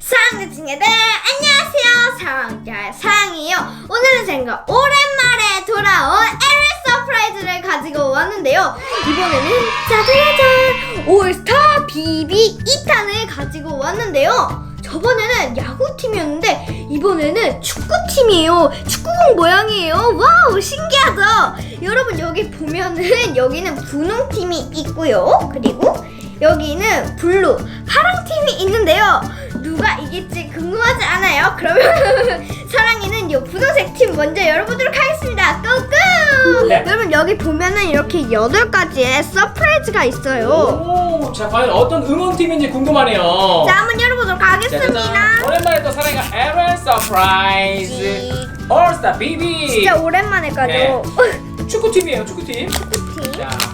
사랑하는 친구들 안녕하세요. 사랑잘 사랑이에요. 오늘은 제가 오랜만에 돌아온 에르 서프라이즈를 가지고 왔는데요. 이번에는 짜자자잔 올스타 비비 2탄을 가지고 왔는데요 저번에는 야구팀이었는데 이번에는 축구팀이에요. 축구공 모양이에요. 와우 신기하죠 여러분 여기 보면은 여기는 분홍팀이 있고요. 그리고 여기는 블루 파랑 팀이 있는데요. 누가 이길지 궁금하지 않아요? 그러면 사랑이는 요 분홍색 팀 먼저 열어보도록 하겠습니다. 고고! 네. 여러분 여기 보면은 이렇게 여덟 가지의 서프라이즈가 있어요. 오, 자 과연 어떤 응원팀인지 궁금하네요. 자 한번 열어보도록 하겠습니다. 오랜만에 또 사랑이가 에ቨ 서프라이즈 올스타 비비 진짜 오랜만에 가죠. 네. 축구팀이에요 축구팀. 팀. 자, 첫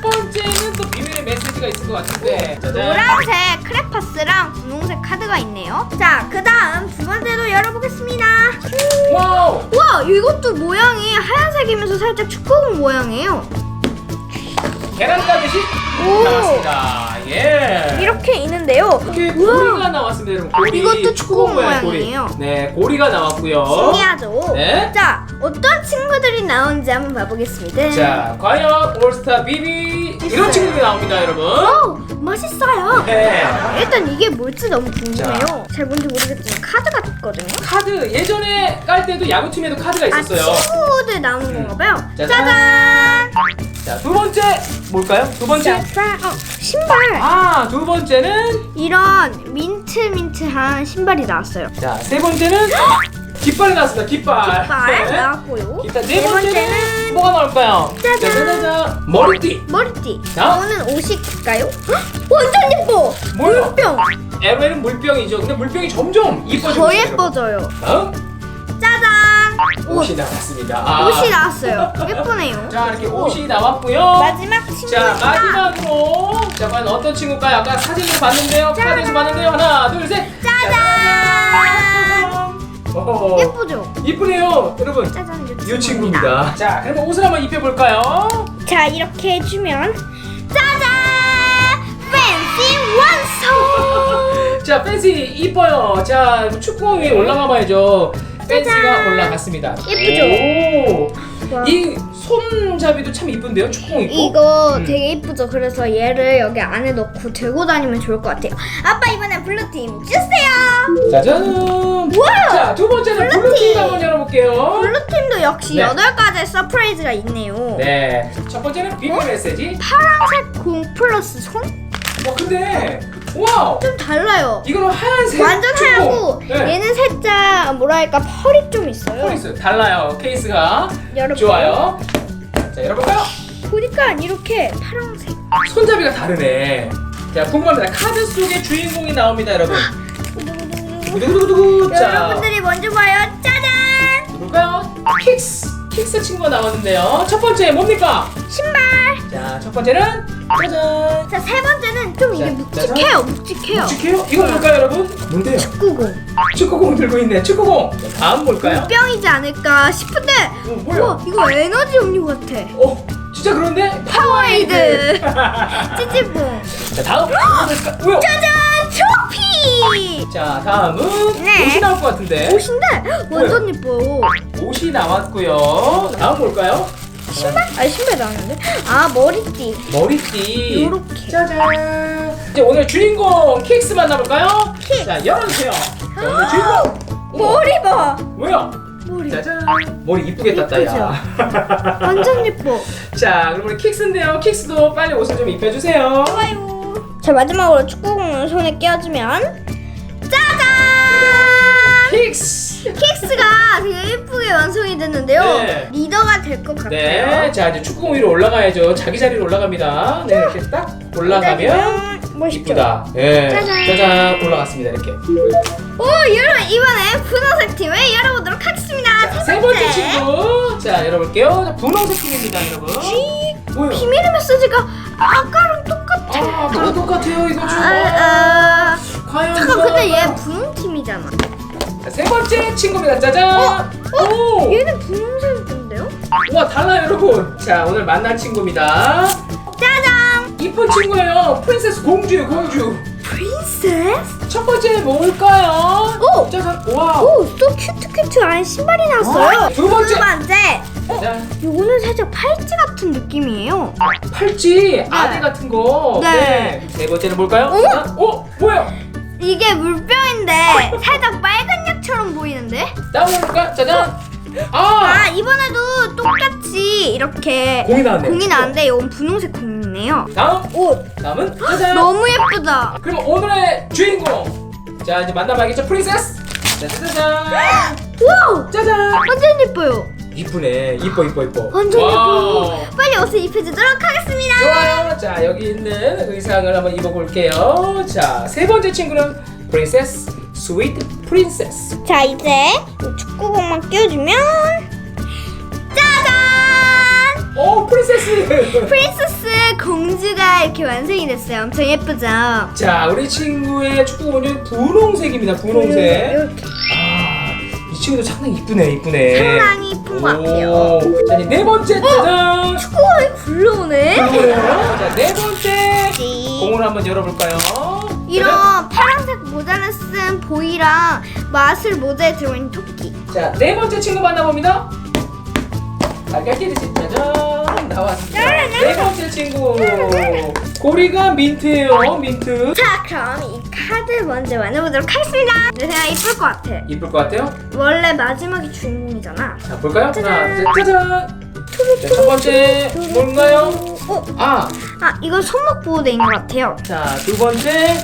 번째는 또 비밀의 메시지가 있을 것 같은데. 짜잔. 노란색 크레파스랑 분홍색 카드가 있네요. 자, 그 다음 두 번째도 열어보겠습니다. 와우. 와 이것도 모양이 하얀색이면서 살짝 축구공 모양이에요 계란 까듯이 오. 나왔습니다. 예. 이렇게 있는데요 이렇게. 고리가 나왔습니다, 여러분. 고리. 이것도 모양 모양이에요. 고리. 네, 고리가 나왔고요. 신기하죠? 네. 자 어떤 친구들이 나오는지 한번 봐보겠습니다 자, 과연 올스타 비비 이런 있어요. 친구들이 나옵니다, 여러분. 오 맛있어요 네. 일단 이게 뭘지 너무 궁금해요 잘 뭔지 모르겠지만 카드가 있거든요 카드 예전에 깔 때도 야구팀에도 카드가 아 있었어요. 친구들 나오는 건가 봐요 짜잔. 짜잔 자, 두 번째 뭘까요? 두 번째. 자, 어, 신발 아, 두 번째는 이런 민트 민트한 신발이 나왔어요 자, 세 번째는 깃발이 나왔습니다. 깃발. 깃발 네. 나왔고요 깃발 네 네 번째는 번째는 뭐가 나올까요? 짜잔. 짜자자자. 머리띠. 머리띠. 자. 이거는 옷일까요? 헉, 완전 예뻐. 뭐요? 물병. 에로에는 물병이죠. 근데 물병이 점점 이뻐지고 더 있어요, 예뻐져요. 짜잔. 옷. 옷이 나왔습니다. 아. 옷이 나왔어요. 예쁘네요. 자, 이렇게 옷. 옷이 나왔고요. 마지막 친구. 자 마지막으로 자 과연 어떤 친구일까요? 아까 사진을 봤는데요 카드에서 봤는데요 하나 둘 셋 짜잔 오, 예쁘죠? 이쁘네요 여러분 짜잔. 요이 친구입니다 자 그러면 옷을 한번 입혀볼까요? 자 이렇게 해주면 짜잔. 팬시. 자 팬시 이뻐요 자 축구 위에 올라가 봐야죠 짜잔. 올라갔습니다 예쁘죠? 와. 오이 손잡이도 참 이쁜데요 축구 있고 이거 음. 되게 이쁘죠? 그래서 얘를 여기 안에 넣고 들고 다니면 좋을 것 같아요. 아빠 이번엔 블루팀 주세요. 짜잔 우와! 자두 번째는 블루팀. 블루팀 한번 열어볼게요 블루팀도 역시 네. 여덟 가지 서프라이즈가 있네요. 네. 첫 번째는 비밀 메시지. 파란색 공 플러스 손? 와 근데 와우. 좀 달라요. 이거는 하얀색. 완전. 하얗고 네. 얘는 살짝 뭐랄까 펄이 좀 있어요. 펄 있어요. 달라요. 케이스가 여러분 좋아요. 자 열어볼까요? 보니까 이렇게 파란색. 손잡이가 다르네. 자 궁금합니다. 카드 속의 주인공이 나옵니다, 여러분. 두구두구두구. 자 여러분들이 먼저 봐요. 짜잔! 볼까요? 킥스. 킥스 친구가 나왔는데요. 첫 번째 뭡니까? 신발. 자 첫 번째는 짜잔. 자 세 번째는 좀 이게 자, 묵직해요. 묵직해요. 묵직해요? 이건 뭘까요, 여러분? 뭔데요? 축구공. 축구공 들고 있네. 축구공. 자, 다음 뭘까요? 뿅이지 않을까 싶은데. 어, 뭐야? 우와, 이거 에너지 음료 같아. 어, 진짜 그런데? 파워에이드. 찌찌뽕. 자, 다음. 뭐야? 짜잔! 트로피! 자, 다음은 네. 옷이 나올 것 같은데. 옷인데 완전 예뻐요. 옷이 나왔고요. 다음 뭘까요? 신발? 아니 신발 나왔는데? 아 머리띠. 머리띠. 요렇게. 짜잔. 이제 오늘 주인공 킥스 만나볼까요? 킥스. 자, 열어주세요. 자, 오늘 주인공. 머리 봐. 뭐야? 머리. 짜잔. 머리 이쁘게 땄다, 야. 완전 예뻐. 자, 그럼 우리 킥스인데요. 킥스도 빨리 옷을 좀 입혀주세요. 좋아요. 자 마지막으로 축구공을 손에 끼워주면 짜잔! 킥스. 킥스가 되게 예쁘게 완성이 됐는데요. 네. 리더가 될 것 같아요. 네, 자 이제 축구공 위로 올라가야죠. 자기 자리로 올라갑니다. 네, 이렇게 딱 올라가면 멋있죠? 이쁘다. 네, 짜잔. 짜잔 올라갔습니다. 이렇게. 오 여러분 이번에 분홍색 팀을 열어보도록 하겠습니다. 자, 세 번째 친구. 자, 열어볼게요. 자, 분홍색 팀입니다, 여러분. 뭐요? 비밀의 메시지가 아까랑 똑같아. 아, 그랑 똑같아요. 이거 좀. 아, 아. 과연 잠깐 누가 근데 얘 할까요? 분홍 팀이잖아. 자, 세 번째 친구입니다. 짜잔. 어? 오. 얘는 분홍색인데요? 우와 달라요 여러분. 자 오늘 만난 친구입니다. 짜잔! 이쁜 친구예요. 프린세스 공주예요 공주. 프린세스? 첫 번째 뭘까요? 오! 짜잔. 와. 오, 또 큐트 큐트 안에 신발이 나왔어요. 두 번째. 두 번째. 어, 자 요거는 살짝 팔찌 같은 느낌이에요. 팔찌 아대 같은 거. 네. 네 번째는 뭘까요? 어머? 자, 어 뭐야? 이게 물병인데 살짝 빨간 약처럼 보이는데? 다운해볼까? 짜잔. 아. 아 이번에도 똑같이 이렇게 공이 나왔네. 공이 나왔는데 이건 분홍색 공이네요. 다음. 오 다음은 짜잔. 너무 예쁘다. 그럼 오늘의 주인공. 자 이제 만나봐야겠죠 프린세스. 짜자잔. 와우 짜잔. 완전 예뻐요. 이쁘네. 이뻐 이뻐 이뻐. 완전 와우. 예뻐요. 빨리 옷을 입혀주도록 하겠습니다. 좋아요. 자 여기 있는 의상을 한번 입어볼게요. 자 세 번째 친구는 프린세스 스위트 프린세스. 자 이제 이 축구공만 끼워주면 짜잔! 오 프린세스. 프린세스 공주가 이렇게 완성이 됐어요. 엄청 예쁘죠? 자 우리 친구의 축구 본은 분홍색입니다. 분홍색. 이렇게 아이 친구도 상당히 이쁘네 이쁘네. 상당히 이쁜 것 같아요. 오. 자네 번째 짜잔. 축구가 왜 굴러오네? 자네 번째 공을 한번 열어볼까요? 이런 파란색 모자를 쓴 보이랑 마술 모자에 들어있는 토끼. 자, 네 번째 친구 만나봅니다. 알갈기듯이 짜잔 나왔습니다. 네 번째 친구 고리가 민트예요, 민트. 자, 그럼 이 카드 먼저 만나보도록 하겠습니다. 내 생각 이쁠 것 같아. 이쁠 것 같아요? 원래 마지막이 주인공이잖아. 자, 볼까요? 하나. 둘, 짜잔. 자, 첫 번째 뭔가요? 어, 아, 아, 이건 손목 보호대인 것 같아요. 자, 두 번째.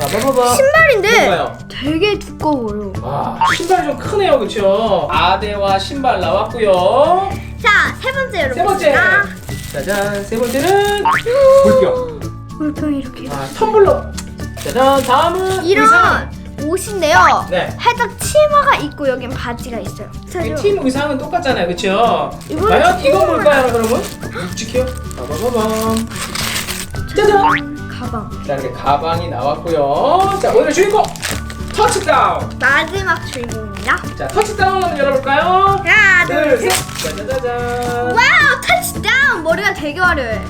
봐봐봐봐. 신발인데 뭔가요? 되게 두꺼워요. 와, 신발이 좀 크네요, 그렇죠? 아대와 신발 나왔고요. 자, 세 번째 세 번째. 열어봅니다. 짜잔, 세 번째는 물병. 물병이 이렇게. 아, 텀블러. 짜잔, 다음은 이런 의상. 옷인데요. 네. 살짝 치마가 있고 여긴 바지가 있어요. 이 사실 팀 의상은 똑같잖아요, 그렇죠? 이거는 과연 조금 뭘까요, 여러분? 묵직해요. 빠바바밤. 짜잔. 가방. 자, 이렇게 가방이 나왔고요. 자, 오늘 주인공 터치다운. 마지막 주인공입니다. 자, 터치다운 한번 열어볼까요? 하나, 둘, 둘, 셋. 셋. 짜자자잔. 와우, 터치다운! 머리가 되게 화려해.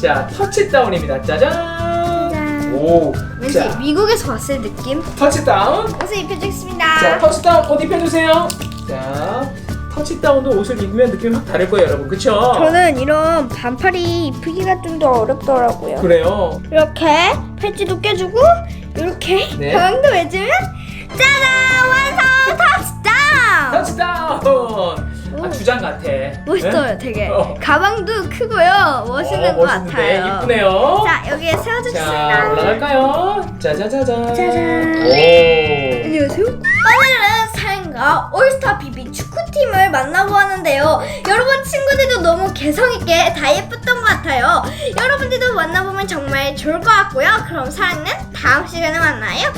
자, 터치다운입니다. 짜잔. 오. 왠지 자, 미국에서 봤을 느낌? 터치다운. 옷을 입혀주겠습니다. 자, 터치다운 옷 입혀주세요. 자, 터치다운도 옷을 입으면 느낌이 확 다를 거예요, 여러분. 그쵸? 저는 이런 반팔이 입히기가 좀 더 어렵더라고요. 그래요. 이렇게 팔찌도 껴주고 이렇게 네. 가방도 매주면 짜잔! 완성! 터치다운! 터치다운. 아, 오. 주장 같아. 멋있어요, 네? 되게. 어. 가방도 크고요. 멋있는 어, 것 멋있는데 같아요. 이쁘네요. 자, 여기에 세워주겠습니다. 자, 올라갈까요? 짜자자잔. 짜잔. 오. 안녕하세요. 오늘은 사인과 올스타 비비 축구 팀을 만나보았는데요. 여러분 친구들도 너무 개성있게 다 예뻤던 것 같아요. 여러분들도 만나보면 정말 좋을 것 같고요. 그럼 사랑은 다음 시간에 만나요.